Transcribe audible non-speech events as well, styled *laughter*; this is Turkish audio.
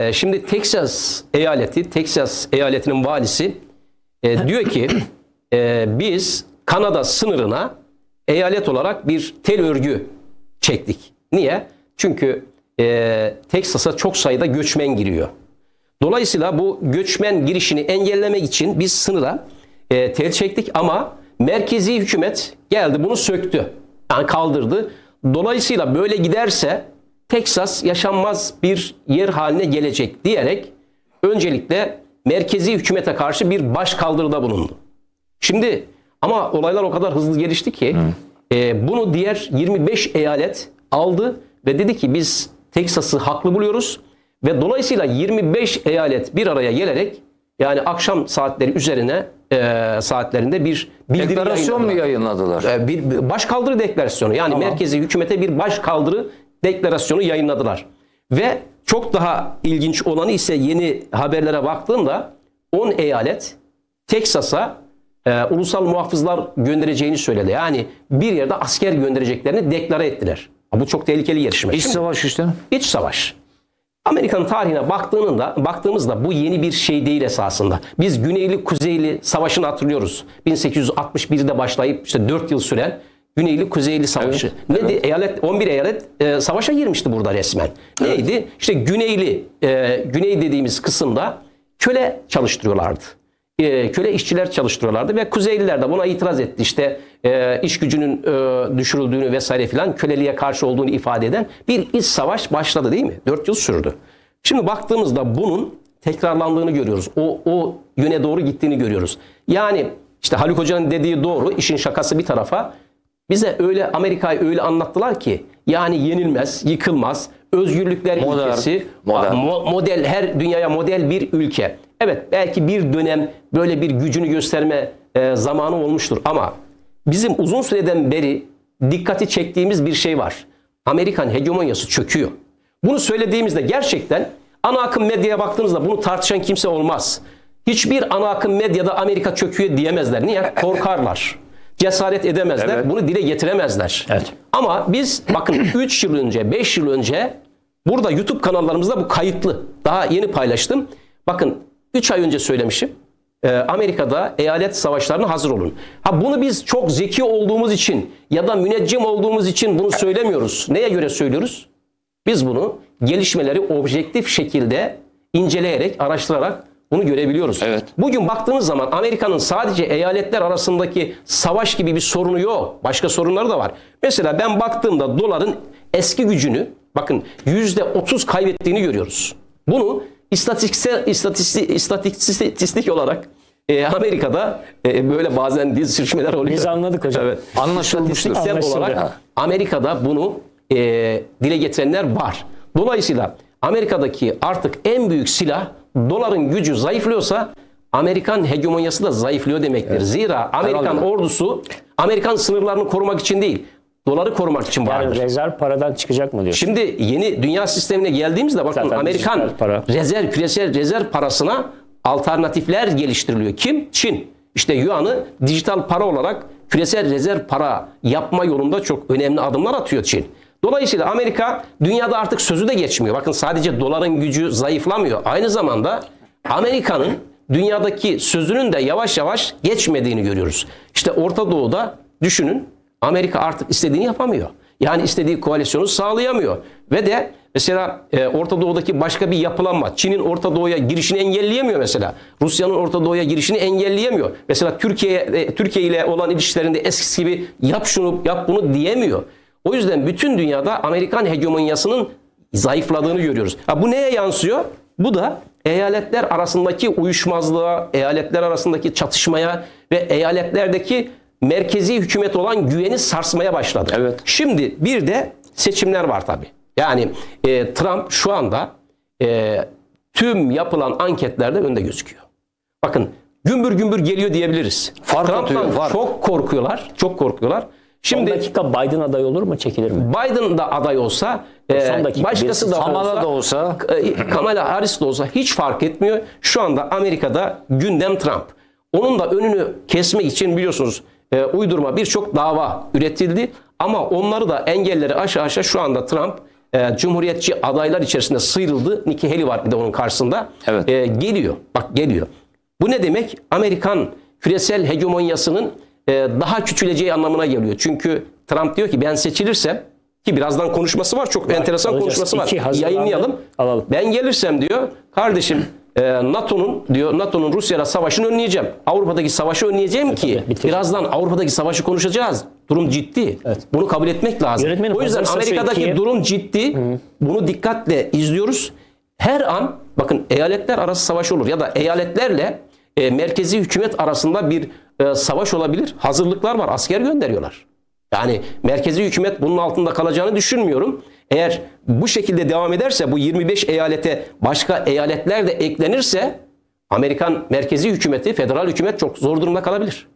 E, şimdi Texas eyaleti, Texas eyaletinin valisi e, diyor ki e, biz Kanada sınırına eyalet olarak bir tel örgü çektik. Niye? Çünkü e, Texas'a çok sayıda göçmen giriyor. Dolayısıyla bu göçmen girişini engellemek için biz sınıra e, tel çektik ama merkezi hükümet geldi bunu söktü. Yani kaldırdı. Dolayısıyla böyle giderse Texas yaşanmaz bir yer haline gelecek diyerek öncelikle merkezi hükümete karşı bir baş kaldırıda bulundu. Şimdi ama olaylar o kadar hızlı gelişti ki e, bunu diğer 25 eyalet aldı ve dedi ki biz Teksas'ı haklı buluyoruz ve dolayısıyla 25 eyalet bir araya gelerek yani akşam saatleri üzerine e, saatlerinde bir bildiri Deklarasyon mu yayınladılar. E, bir, baş kaldırı deklarasyonu yani merkezi hükümete bir baş kaldırı deklarasyonu yayınladılar. Ve çok daha ilginç olanı ise yeni haberlere baktığımda 10 eyalet Teksas'a e, ulusal muhafızlar göndereceğini söyledi. Yani bir yerde asker göndereceklerini deklare ettiler. Bu çok tehlikeli gelişme. İç Şimdi- savaş işte. İç savaş. Amerikan tarihine baktığında, baktığımızda bu yeni bir şey değil esasında. Biz Güneyli Kuzeyli Savaşı'nı hatırlıyoruz. 1861'de başlayıp işte 4 yıl süren Güneyli Kuzeyli Savaşı. Neydi? Eyalet 11 eyalet e, savaşa girmişti burada resmen. Neydi? İşte Güneyli e, Güney dediğimiz kısımda köle çalıştırıyorlardı. E, köle işçiler çalıştırıyorlardı ve Kuzeyliler de buna itiraz etti. İşte e, iş gücünün e, düşürüldüğünü vesaire filan köleliğe karşı olduğunu ifade eden bir iç savaş başladı değil mi? 4 yıl sürdü. Şimdi baktığımızda bunun tekrarlandığını görüyoruz. O, o yöne doğru gittiğini görüyoruz. Yani işte Haluk Hoca'nın dediği doğru, işin şakası bir tarafa. Bize öyle Amerika'yı öyle anlattılar ki yani yenilmez, yıkılmaz, özgürlükler Modern, ülkesi, modern. mo- model her dünyaya model bir ülke. Evet belki bir dönem böyle bir gücünü gösterme e, zamanı olmuştur ama bizim uzun süreden beri dikkati çektiğimiz bir şey var. Amerikan hegemonyası çöküyor. Bunu söylediğimizde gerçekten ana akım medyaya baktığınızda bunu tartışan kimse olmaz. Hiçbir ana akım medyada Amerika çöküyor diyemezler. Niye? Korkarlar. Cesaret edemezler. Evet. Bunu dile getiremezler. Evet. Ama biz bakın *clears throat* 3 yıl önce, 5 yıl önce burada YouTube kanallarımızda bu kayıtlı. Daha yeni paylaştım. Bakın 3 ay önce söylemişim. Ee, Amerika'da eyalet savaşlarına hazır olun. Ha bunu biz çok zeki olduğumuz için ya da müneccim olduğumuz için bunu söylemiyoruz. Neye göre söylüyoruz? Biz bunu gelişmeleri objektif şekilde inceleyerek, araştırarak bunu görebiliyoruz. Evet. Bugün baktığınız zaman Amerika'nın sadece eyaletler arasındaki savaş gibi bir sorunu yok. Başka sorunları da var. Mesela ben baktığımda doların eski gücünü bakın yüzde otuz kaybettiğini görüyoruz. Bunu istatistiksel istatistik, istatistik olarak e, Amerika'da e, böyle bazen dil sürçmeler oluyor. Biz anladık hocam. Evet. Anlaşılmıştır. Anlaşıldı. olarak Amerika'da bunu e, dile getirenler var. Dolayısıyla Amerika'daki artık en büyük silah doların gücü zayıflıyorsa Amerikan hegemonyası da zayıflıyor demektir. Zira Amerikan Herhalde. ordusu Amerikan sınırlarını korumak için değil, doları korumak için Yani vardır. rezerv paradan çıkacak mı diyorsun? Şimdi yeni dünya sistemine geldiğimizde bakın Zaten Amerikan para. rezerv küresel rezerv parasına alternatifler geliştiriliyor. Kim? Çin. İşte Yuan'ı dijital para olarak küresel rezerv para yapma yolunda çok önemli adımlar atıyor Çin. Dolayısıyla Amerika dünyada artık sözü de geçmiyor. Bakın sadece doların gücü zayıflamıyor. Aynı zamanda Amerika'nın dünyadaki sözünün de yavaş yavaş geçmediğini görüyoruz. İşte Orta Doğu'da düşünün Amerika artık istediğini yapamıyor. Yani istediği koalisyonu sağlayamıyor. Ve de mesela e, Orta Doğu'daki başka bir yapılanma. Çin'in Orta Doğu'ya girişini engelleyemiyor mesela. Rusya'nın Orta Doğu'ya girişini engelleyemiyor. Mesela Türkiye e, Türkiye ile olan ilişkilerinde eskisi gibi yap şunu yap bunu diyemiyor. O yüzden bütün dünyada Amerikan hegemonyasının zayıfladığını görüyoruz. Ha, bu neye yansıyor? Bu da eyaletler arasındaki uyuşmazlığa, eyaletler arasındaki çatışmaya ve eyaletlerdeki merkezi hükümet olan güveni sarsmaya başladı. Evet. Şimdi bir de seçimler var tabii. Yani e, Trump şu anda e, tüm yapılan anketlerde önde gözüküyor. Bakın gümbür gümbür geliyor diyebiliriz. Fark Trump'tan atıyor, fark. çok korkuyorlar. Çok korkuyorlar. Son Şimdi dakika Biden aday olur mu çekilir mi? Biden da aday olsa, e, son dakika başkası birisi da Kamala da olsa e, Kamala Harris de olsa hiç fark etmiyor. Şu anda Amerika'da gündem Trump. Onun da önünü kesmek için biliyorsunuz e, uydurma birçok dava üretildi. Ama onları da engelleri aşağı aşağı şu anda Trump e, Cumhuriyetçi adaylar içerisinde sıyrıldı. Nikki Haley var bir de onun karşısında. Evet. E, geliyor. Bak geliyor. Bu ne demek? Amerikan küresel hegemonyasının e, daha küçüleceği anlamına geliyor. Çünkü Trump diyor ki ben seçilirsem ki birazdan konuşması var. Çok enteresan alacağız. konuşması var. Yayınlayalım. alalım. Ben gelirsem diyor kardeşim e, NATO'nun diyor NATO'nun Rusya'yla savaşını önleyeceğim. Avrupa'daki savaşı önleyeceğim ki bitir. birazdan Avrupa'daki savaşı konuşacağız. Durum ciddi. Bunu kabul etmek lazım. Yönetmenim, o yüzden Amerika'daki ikiye- durum ciddi. Bunu dikkatle izliyoruz. Her an bakın eyaletler arası savaş olur ya da eyaletlerle e, merkezi hükümet arasında bir e, savaş olabilir. Hazırlıklar var. Asker gönderiyorlar. Yani merkezi hükümet bunun altında kalacağını düşünmüyorum. Eğer bu şekilde devam ederse bu 25 eyalete başka eyaletler de eklenirse Amerikan merkezi hükümeti, federal hükümet çok zor durumda kalabilir.